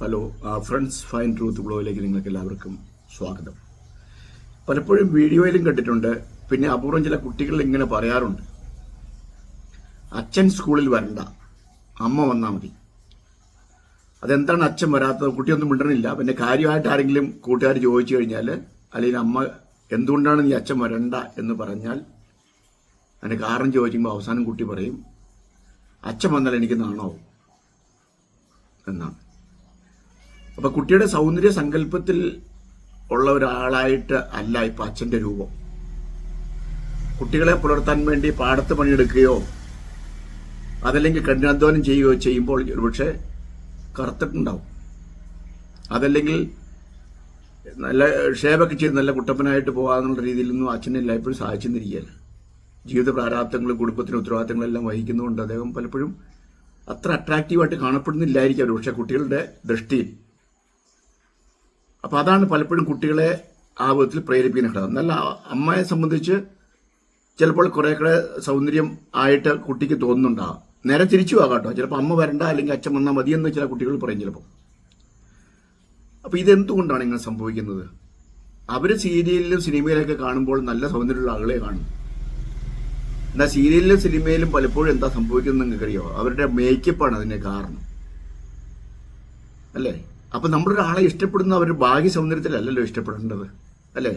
Hello friends fine truth ബ്ലോഗിലേക്ക് നിങ്ങൾക്ക് എല്ലാവർക്കും സ്വാഗതം. പലപ്പോഴും വീഡിയോയിലും കണ്ടിട്ടുണ്ട് പിന്നെ അപൂർവം ചില കുട്ടികൾ ഇങ്ങനെ പറയാറുണ്ട്. അച്ഛൻ സ്കൂളിൽ വരണ്ട അമ്മ വന്നാൽ മതി. അതെന്താണ് അച്ഛൻ വരാത്തത്? കുട്ടിയൊന്നും മിണ്ടണില്ല. പിന്നെ കാര്യമായിട്ട് ആരെങ്കിലും കൂട്ടുകാർ ചോദിച്ചു കഴിഞ്ഞാൽ അല്ലെങ്കിൽ അമ്മ എന്തുകൊണ്ടാണ് നീ അച്ഛൻ വരണ്ട? എന്ന് പറഞ്ഞാൽ അതിന് കാരണം ചോദിക്കുമ്പോൾ അവസാനം കുട്ടി പറയും അച്ഛൻ വന്നാൽ എനിക്ക് നാണാവും. എന്നാണ്. അപ്പൊ കുട്ടിയുടെ സൗന്ദര്യ സങ്കല്പത്തിൽ ഉള്ള ഒരാളായിട്ട് അല്ല ഇപ്പൊ അച്ഛന്റെ രൂപം. കുട്ടികളെ പുലർത്താൻ വേണ്ടി പാടത്ത് പണിയെടുക്കുകയോ അതല്ലെങ്കിൽ കഠിനാധ്വാനം ചെയ്യുകയോ ചെയ്യുമ്പോൾ ഒരുപക്ഷെ കറുത്തിട്ടുണ്ടാവും. അതല്ലെങ്കിൽ നല്ല ഷേവൊക്കെ ചെയ്ത് നല്ല കുട്ടപ്പനായിട്ട് പോകാന്നുള്ള രീതിയിലൊന്നും അച്ഛനെ എല്ലായ്പ്പോഴും സാധിച്ചെന്നിരിക്കുകയല്ല ജീവിത പ്രാരാബ്ദങ്ങളും കുടുംബത്തിന് ഉത്തരവാദിത്തങ്ങളെല്ലാം വഹിക്കുന്നതുകൊണ്ട് അദ്ദേഹം പലപ്പോഴും അത്ര അട്രാക്റ്റീവായിട്ട് കാണപ്പെടുന്നില്ലായിരിക്കും പക്ഷെ കുട്ടികളുടെ ദൃഷ്ടിയിൽ. അപ്പോൾ അതാണ് പലപ്പോഴും കുട്ടികളെ ആ വിധത്തിൽ പ്രേരിപ്പിക്കുന്ന ഘടകം എന്നാൽ അമ്മയെ സംബന്ധിച്ച് ചിലപ്പോൾ കുറെ സൗന്ദര്യം ആയിട്ട് കുട്ടിക്ക് തോന്നുന്നുണ്ടാകാം നേരെ തിരിച്ചു ആകാട്ടോ കേട്ടോ. ചിലപ്പോൾ അമ്മ വരണ്ട അല്ലെങ്കിൽ അച്ഛൻ വന്നാൽ മതിയെന്ന് ചില കുട്ടികൾ പറയും ചിലപ്പോൾ അപ്പോൾ ഇതെന്തുകൊണ്ടാണ് ഇങ്ങനെ സംഭവിക്കുന്നത്? അവർ സീരിയലിലും സിനിമയിലൊക്കെ കാണുമ്പോൾ നല്ല സൗന്ദര്യമുള്ള ആളുകളെ കാണും. എന്നാൽ സീരിയലിലും സിനിമയിലും പലപ്പോഴും എന്താ സംഭവിക്കുന്നത് നിങ്ങൾക്കറിയോ അവരുടെ മേക്കപ്പാണ് അതിന് കാരണം. അല്ലേ? അപ്പൊ നമ്മളൊരാളെ ഇഷ്ടപ്പെടുന്ന അവർ ഭാഗ്യ സൗന്ദര്യത്തിലല്ലല്ലോ ഇഷ്ടപ്പെടേണ്ടത് അല്ലേ?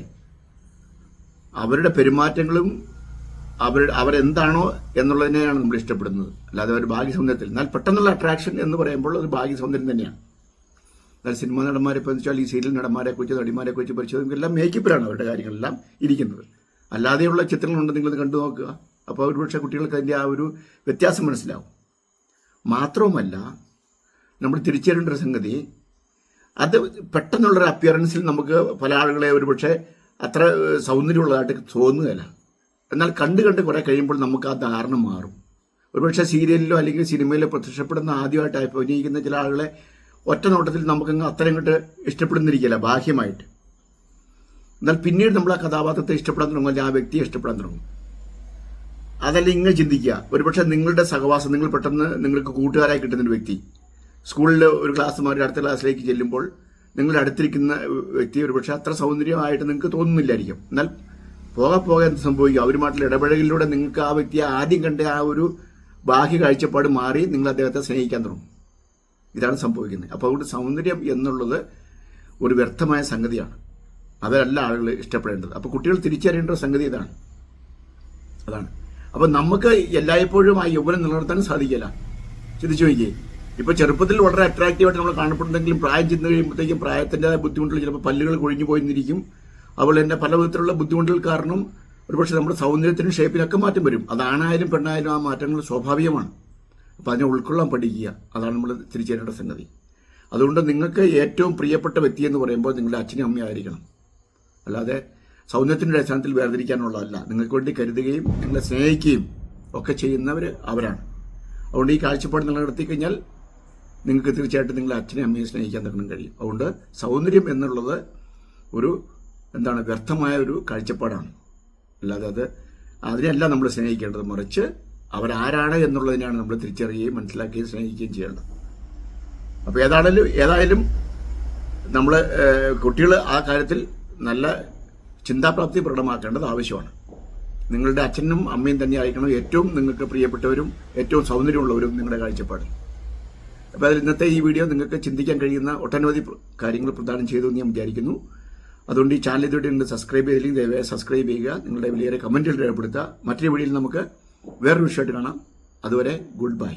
അവരുടെ പെരുമാറ്റങ്ങളും അവരുടെ അവരെന്താണോ എന്നുള്ളതിനെയാണ് നമ്മൾ ഇഷ്ടപ്പെടുന്നത്. അല്ലാതെ അവർ ഭാഗ്യ സൗന്ദര്യത്തിൽ എന്നാൽ പെട്ടെന്നുള്ള അട്രാക്ഷൻ എന്ന് പറയുമ്പോൾ അത് ഭാഗ്യ സൗന്ദര്യം തന്നെയാണ്. എന്നാൽ സിനിമാ നടന്മാരെ ഇപ്പോൾ വെച്ചാൽ ഈ സീരിയൽ നടന്മാരെ കുറിച്ച് നടിമാരെ കുറിച്ച് പരിശോധിക്കുമ്പോൾ എല്ലാം മേക്കപ്പിലാണ് അവരുടെ കാര്യങ്ങളെല്ലാം ഇരിക്കുന്നത്. അല്ലാതെയുള്ള ചിത്രങ്ങളുണ്ട് നിങ്ങൾ കണ്ടു നോക്കുക. അപ്പോൾ ഒരുപക്ഷെ കുട്ടികൾക്ക് അതിന്റെ ആ ഒരു വ്യത്യാസം മനസ്സിലാവും. മാത്രവുമല്ല നമ്മൾ തിരിച്ചറിയേണ്ട ഒരു സംഗതി അത് പെട്ടെന്നുള്ളൊരു അപ്പിയറൻസിൽ നമുക്ക് പല ആളുകളെ ഒരുപക്ഷെ അത്ര സൗന്ദര്യമുള്ളതായിട്ട് തോന്നുകയില്ല. എന്നാൽ കണ്ട് കണ്ട് കുറെ കഴിയുമ്പോൾ നമുക്ക് ആ ധാരണ മാറും. ഒരുപക്ഷെ സീരിയലിലോ അല്ലെങ്കിൽ സിനിമയിലോ പ്രത്യക്ഷപ്പെടുന്ന ആദ്യമായിട്ട് അഭിനയിക്കുന്ന ചില ആളുകളെ ഒറ്റ നോട്ടത്തിൽ നമുക്കങ്ങ് അത്ര ഇങ്ങോട്ട് ഇഷ്ടപ്പെടുന്നിരിക്കില്ല ബാഹ്യമായിട്ട്. എന്നാൽ പിന്നീട് നമ്മൾ ആ കഥാപാത്രത്തെ ഇഷ്ടപ്പെടാൻ തുടങ്ങും അല്ലെങ്കിൽ ആ വ്യക്തിയെ ഇഷ്ടപ്പെടാൻ തുടങ്ങും. അതല്ല ഇങ്ങനെ ചിന്തിക്കുക. ഒരുപക്ഷെ നിങ്ങളുടെ സഹവാസം നിങ്ങൾ പെട്ടെന്ന് നിങ്ങൾക്ക് കൂട്ടുകാരായി കിട്ടുന്ന ഒരു വ്യക്തി. സ്കൂളിൽ ഒരു ക്ലാസ് മാറി അടുത്ത ക്ലാസ്സിലേക്ക് ചെല്ലുമ്പോൾ നിങ്ങളുടെ അടുത്തിരിക്കുന്ന വ്യക്തി ഒരുപക്ഷെ അത്ര സൗന്ദര്യമായിട്ട് നിങ്ങൾക്ക് തോന്നുന്നില്ലായിരിക്കും. എന്നാൽ പോകെ പോകെ എന്ത് സംഭവിക്കും? അവരുമായിട്ടുള്ള ഇടപഴകലിലൂടെ നിങ്ങൾക്ക് ആ വ്യക്തിയെ ആദ്യം കണ്ട ആ ഒരു ബാഹ്യ കാഴ്ചപ്പാട് മാറി നിങ്ങൾ അദ്ദേഹത്തെ സ്നേഹിക്കാൻ തുടങ്ങും. ഇതാണ് സംഭവിക്കുന്നത്. അപ്പോൾ അതുകൊണ്ട് സൗന്ദര്യം എന്നുള്ളത് ഒരു വ്യർത്ഥമായ സംഗതിയാണ്. അതല്ല ആളുകൾ ഇഷ്ടപ്പെടേണ്ടത്. അപ്പോൾ കുട്ടികൾ തിരിച്ചറിയേണ്ട ഒരു സംഗതി ഇതാണ്. അതാണ്. അപ്പോൾ നമുക്ക് എല്ലായ്പ്പോഴും ആ യൗവനം നിലനിർത്താൻ സാധിക്കില്ല. ചിന്തിച്ചു നോക്കിയേ. ഇപ്പൊ ചെറുപ്പത്തിൽ വളരെ അട്രാക്റ്റീവായിട്ട് നമ്മൾ കാണപ്പെടുന്നെങ്കിലും പ്രായം ചെന്ന് കഴിയുമ്പോഴത്തേക്കും പ്രായത്തിന്റെതായ ബുദ്ധിമുട്ടുകൾ ചിലപ്പോൾ പല്ലുകൾ കൊഴിഞ്ഞു പോയിന്നിരിക്കും. അതുപോലെ തന്നെ പല വിധത്തിലുള്ള ബുദ്ധിമുട്ടുകൾ കാരണം ഒരുപക്ഷെ നമ്മുടെ സൗന്ദര്യത്തിനും ഷേപ്പിനൊക്കെ മാറ്റം വരും. അതാണായാലും പെണ്ണായാലും ആ മാറ്റങ്ങൾ സ്വാഭാവികമാണ്. അപ്പോൾ അതിനെ ഉൾക്കൊള്ളാൻ പഠിക്കുക. അതാണ് നമ്മൾ തിരിച്ചേരേണ്ട സംഗതി. അതുകൊണ്ട് നിങ്ങൾക്ക് ഏറ്റവും പ്രിയപ്പെട്ട വ്യക്തി എന്ന് പറയുമ്പോൾ നിങ്ങളുടെ അച്ഛനും അമ്മയും ആയിരിക്കണം. അല്ലാതെ സൗന്ദര്യത്തിന്റെ അടിസ്ഥാനത്തിൽ വേർതിരിക്കാനുള്ളതല്ല. നിങ്ങൾക്ക് വേണ്ടി കരുതുകയും നിങ്ങളെ സ്നേഹിക്കുകയും ഒക്കെ ചെയ്യുന്നവർ അവരാണ്. അതുകൊണ്ട് ഈ കാഴ്ചപ്പാട് നടത്തി കഴിഞ്ഞാൽ നിങ്ങൾക്ക് തീർച്ചയായിട്ടും നിങ്ങളെ അച്ഛനെ അമ്മയെ സ്നേഹിക്കാൻ തക്കണം കഴിയും. അതുകൊണ്ട് സൗന്ദര്യം എന്നുള്ളത് ഒരു എന്താണ് വ്യർത്ഥമായ ഒരു കാഴ്ചപ്പാടാണ്. അല്ലാതെ അത് അതിനെയല്ല നമ്മൾ സ്നേഹിക്കേണ്ടത്. മറിച്ച് അവരാരാണ് എന്നുള്ളതിനാണ് നമ്മൾ തിരിച്ചറിയുകയും മനസ്സിലാക്കുകയും സ്നേഹിക്കുകയും ചെയ്യേണ്ടത്. അപ്പോൾ ഏതാണേലും ഏതായാലും നമ്മൾ കുട്ടികൾ ആ കാര്യത്തിൽ നല്ല ചിന്താപ്രാപ്തി പ്രകടമാക്കേണ്ടത് ആവശ്യമാണ്. നിങ്ങളുടെ അച്ഛനും അമ്മയും തന്നെ ആയിരിക്കണം ഏറ്റവും നിങ്ങൾക്ക് പ്രിയപ്പെട്ടവരും ഏറ്റവും സൗന്ദര്യമുള്ളവരും നിങ്ങളുടെ കാഴ്ചപ്പാട് അപ്പോൾ അതിൽ ഇന്നത്തെ ഈ വീഡിയോ നിങ്ങൾക്ക് ചിന്തിക്കാൻ കഴിയുന്ന ഒട്ടനവധി കാര്യങ്ങൾ പ്രദാനം ചെയ്തു എന്ന് ഞാൻ വിചാരിക്കുന്നു. അതുകൊണ്ട് ഈ ചാനൽ ഇതുവരെ നിങ്ങൾ സബ്സ്ക്രൈബ് ചെയ്തില്ലെങ്കിൽ ദയവായി സബ്സ്ക്രൈബ് ചെയ്യുക. നിങ്ങളുടെ വലിയ കമന്റുകൾ രേഖപ്പെടുത്തുക. മറ്റൊരു വീഡിയോയിൽ നമുക്ക് വേറൊരു വിഷയമായിട്ട് കാണാം. അതുവരെ ഗുഡ് ബൈ